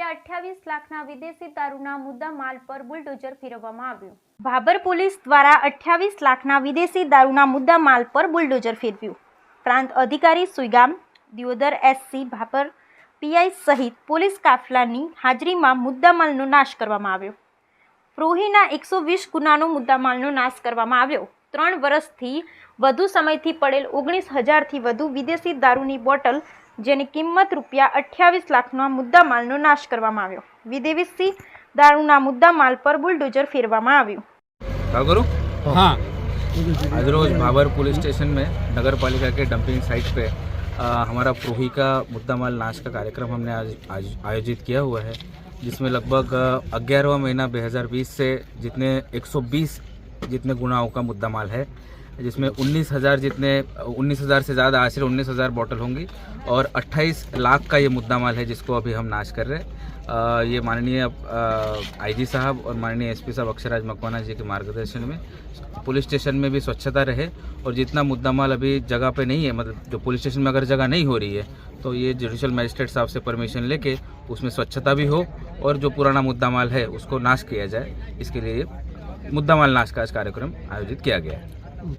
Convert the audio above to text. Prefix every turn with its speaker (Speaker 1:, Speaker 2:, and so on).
Speaker 1: રૂપિયા અઠ્યાવીસ લાખના વિદેશી દારૂના મુદ્દા માલ પર બુલડોઝર ફેરવવામાં આવ્યું. ભાભર પોલીસ દ્વારા અઠ્યાવીસ લાખના વિદેશી દારૂના મુદ્દા માલ પર બુલડોઝર ફેરવ્યું. પ્રાંત અધિકારી સુઈગામ, દિયોદર એસસી ભાભર, પીઆઈ સહિત પોલીસ કાફલાની હાજરીમાં મુદ્દામાલનો નાશ કરવામાં આવ્યો. પ્રોહીના એકસો વીસ ગુનાનો મુદ્દામાલનો નાશ કરવામાં આવ્યો. ત્રણ વર્ષથી વધુ સમયથી પડેલ ઓગણીસ હજારથી વધુ વિદેશી દારૂની બોટલ જેની કિંમત રૂપિયા અઠ્યાવીસ લાખના મુદ્દામાલનો નાશ કરવામાં આવ્યો વિદેશી દારૂના મુદ્દામાલ પર બુલડોઝર ફેરવામાં આવ્યું
Speaker 2: क्या करूँ
Speaker 3: हाँ
Speaker 2: आज रोज भाबर पुलिस स्टेशन में नगर पालिका के डंपिंग साइट पे अ, हमारा प्रोही का मुद्दा माल नाश का कार्यक्रम हमने आज आज आयोजित किया हुआ है जिसमें लगभग ग्यारहवा महीना 2020 से जितने 120 जितने गुनाहों का मुद्दा माल है जिसमें उन्नीस हज़ार जितने, उन्नीस हज़ार से ज़्यादा आश्रय उन्नीस हज़ार बॉटल होंगी और 28 लाख का ये मुद्दा माल है जिसको अभी हम नाश कर रहे हैं। ये माननीय आईजी साहब और माननीय एसपी साहब अक्षराज मकवाना जी के मार्गदर्शन में पुलिस स्टेशन में भी स्वच्छता रहे और जितना मुद्दा माल अभी जगह पे नहीं है मतलब जो पुलिस स्टेशन में अगर जगह नहीं हो रही है तो ये जुडिशल मजिस्ट्रेट साहब से परमिशन लेके उसमें स्वच्छता भी हो और जो पुराना मुद्दा माल है उसको नाश किया जाए। इसके लिए मुद्दा माल नाश का आज कार्यक्रम आयोजित किया गया है।